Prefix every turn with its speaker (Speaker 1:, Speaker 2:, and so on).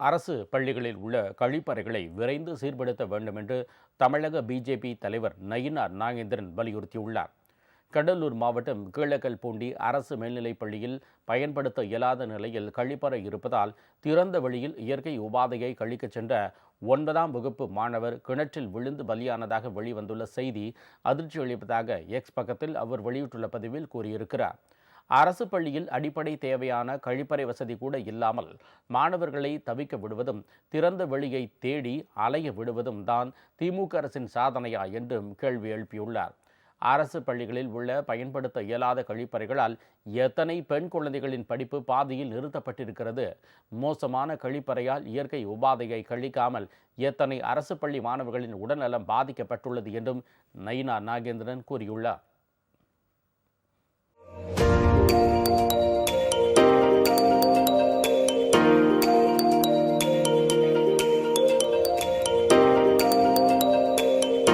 Speaker 1: அரசு பள்ளிகளில் உள்ள கழிப்பறைகளை விரைந்து சீர்படுத்த வேண்டும் என்று தமிழக பிஜேபி தலைவர் நயினார் நாகேந்திரன் வலியுறுத்தியுள்ளார். கடலூர் மாவட்டம் கீழக்கல்பூண்டி அரசு மேல்நிலைப் பள்ளியில் பயன்படுத்த இயலாத நிலையில் கழிப்பறை இருப்பதால் திறந்த வெளியில் இயற்கை உபாதையை கழிக்கச் சென்ற ஒன்பதாம் வகுப்பு மாணவர் கிணற்றில் விழுந்து பலியானதாக வெளிவந்துள்ள செய்தி அதிர்ச்சி அளிப்பதாக எக்ஸ் பக்கத்தில் அவர் வெளியிட்டுள்ள பதிவில் கூறியிருக்கிறார். அரசு பள்ளியில் அடிப்படை தேவையான கழிப்பறை வசதி கூட இல்லாமல் மாணவர்களை தவிக்க விடுவதும் திறந்த வெளியை தேடி அலைய விடுவதும் தான் திமுக அரசின் சாதனையா என்றும் கேள்வி எழுப்பியுள்ளார். அரசு பள்ளிகளில் உள்ள பயன்படுத்த இயலாத கழிப்பறைகளால் எத்தனை பெண் குழந்தைகளின் படிப்பு பாதியில் நிறுத்தப்பட்டிருக்கிறது? மோசமான கழிப்பறையால் இயற்கை உபாதையை கழிக்காமல் எத்தனை அரசு பள்ளி மாணவர்களின் உடல்நலம் பாதிக்கப்பட்டுள்ளது என்றும் நயினா நாகேந்திரன் கூறியுள்ளார்.